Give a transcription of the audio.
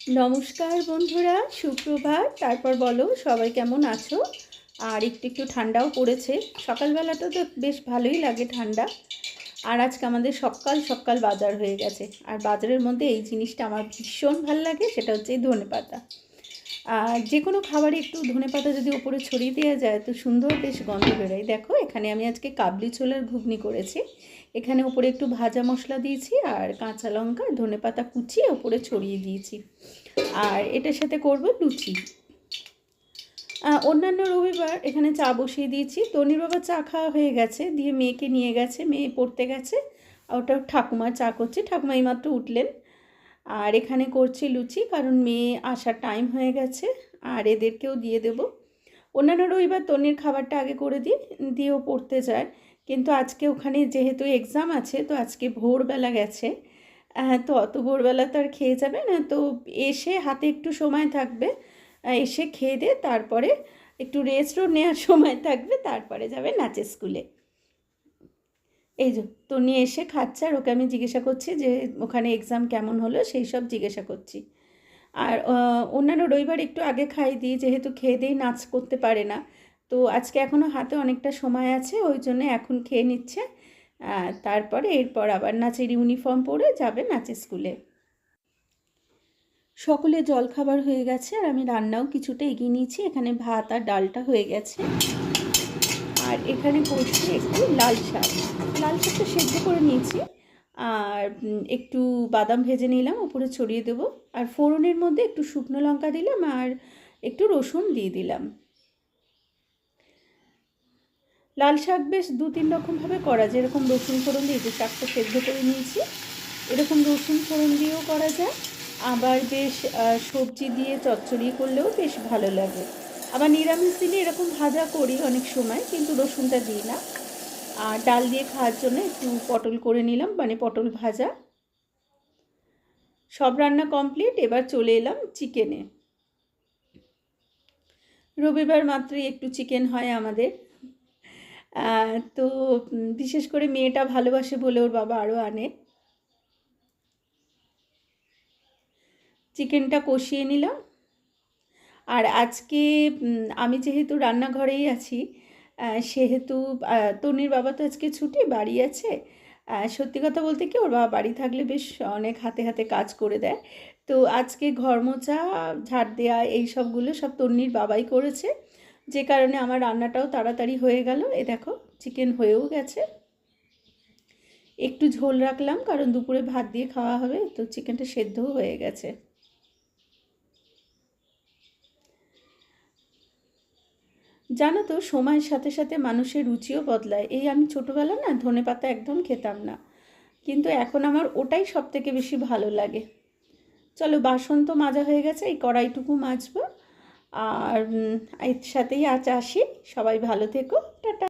নমস্কার বন্ধুরা, সুপ্রভাত। তারপর বলো, সবাই কেমন আছো? আর একটু একটু ঠান্ডাও পড়েছে। সকালবেলাটা তো বেশ ভালোই লাগে ঠান্ডা। আর আজকে আমাদের সকাল সকাল বাজার হয়ে গেছে। আর বাজারের মধ্যে এই জিনিসটা আমার ভীষণ ভালো লাগে, সেটা হচ্ছে এই ধনে পাতা আর যে কোনো খাবারে একটু ধনে পাতা যদি ওপরে ছড়িয়ে দেওয়া যায়, তো সুন্দর বেশ গন্ধ বেরোয়। দেখো, এখানে আমি আজকে কাবলি ছোলার ঘুগনি করেছি। এখানে ওপরে একটু ভাজা মশলা দিয়েছি আর কাঁচা লঙ্কা, ধনে পাতা কুচিয়ে ওপরে ছড়িয়ে দিয়েছি। আর এটার সাথে করব লুচি। অন্যান্য রবিবার এখানে চা বসিয়ে দিয়েছি। তনির বাবা চা খাওয়া হয়ে গেছে, দিয়ে মেয়েকে নিয়ে গেছে, মেয়ে পড়তে গেছে। ওটা ঠাকুমা চা করছে। ঠাকুমা এইমাত্র উঠলেন। আর এখানে করছি লুচি, কারণ মেয়ে আসার টাইম হয়ে গেছে, আর এদেরকেও দিয়ে দেব। অন্যান্য রবিবার তনির খাবারটা আগে করে দিই, দিয়েও পড়তে যায়। কিন্তু আজকে ওখানে যেহেতু এক্সাম আছে, তো আজকে ভোরবেলা গেছে। হ্যাঁ তো অত ভোরবেলা তো আর খেয়ে যাবে না, তো এসে হাতে একটু সময় থাকবে। এসে খেয়ে দিয়ে তারপরে একটু রেস্টও নেওয়ার সময় থাকবে, তারপরে যাবে নাচের স্কুলে এই যে, তো নিয়ে এসে খাচ্ছে আর ওকে আমি জিজ্ঞাসা করছি যে, ওখানে এক্সাম কেমন হলো? সেই সব জিজ্ঞাসা করছি। আর অন্যান্য রবিবার একটু আগে খাই দিই, যেহেতু খেয়ে দিয়েই নাচ করতে পারে না। তো আজকে এখনও হাতে অনেকটা সময় আছে, ওই জন্য এখন খেয়ে নিচ্ছে। তারপরে এরপর আবার নাচের ইউনিফর্ম পরে যাবে নাচের স্কুলে সকলে জলখাবার হয়ে গেছে আর আমি রান্নাও কিছুটা এগিয়ে নিয়েছি। এখানে ভাত আর ডালটা হয়ে গেছে। আর এখানে করছি একটু লাল শাক। লাল শাকটা সেদ্ধ করে নিয়েছি। আর একটু বাদাম ভেজে নিলাম উপরে ছড়িয়ে দেবো। আর ফোড়নের মধ্যে একটু শুকনো লঙ্কা দিলাম আর একটু রসুন দিয়ে দিলাম। লাল শাক বেশ দু তিন রকমভাবে করা যায়। এরকম রসুন ফোড়ন দিয়ে যে শাকটা সেদ্ধ করে নিয়েছি, এরকম রসুন ফোড়ন দিয়েও করা যায়। আবার বেশ সবজি দিয়ে চচ্চড়ি করলেও বেশ ভালো লাগে। আবার নিরামিষ দিলে এরকম ভাজা করি অনেক সময়, কিন্তু রসুনটা দিই না। আর ডাল দিয়ে খাওয়ার জন্য একটু পটল করে নিলাম মানে পটল ভাজা। সব রান্না কমপ্লিট এবার চলে এলাম চিকেনে রবিবার মাত্রই একটু চিকেন হয় আমাদের। তো বিশেষ করে মেয়েটা ভালোবাসে বলে ওর বাবা আরও আনে। চিকেনটা কষিয়ে নিলাম। আর আজকে আমি যেহেতু রান্নাঘরেই আছি সেহেতু তনির বাবা তো আজকে ছুটি, বাড়ি আছে। সত্যি কথা বলতে কি, ওর বাবা বাড়ি থাকলে বেশ অনেক হাতে হাতে কাজ করে দেয়। তো আজকে ঘর মোছা ঝাড় দেওয়া এই সবগুলো সব তন্নির বাবাই করেছে। যে কারণে আমার রান্নাটাও তাড়াতাড়ি হয়ে গেল। এ দেখো, চিকেন হয়েও গেছে। একটু ঝোল রাখলাম, কারণ দুপুরে ভাত দিয়ে খাওয়া হবে, তো চিকেনটা সেদ্ধও হয়ে গেছে। জানো তো, সময়ের সাথে সাথে মানুষের রুচিও বদলায়। এই আমি ছোটোবেলা না ধনে পাতা একদম খেতাম না। কিন্তু এখন আমার ওটাই সব থেকে বেশি ভালো লাগে। চলো, বাসন তো মাজা হয়ে গেছে, এই কড়াইটুকু মাজবো। আর এর সাথেই আজ আসি। সবাই ভালো থেকো, টাটা।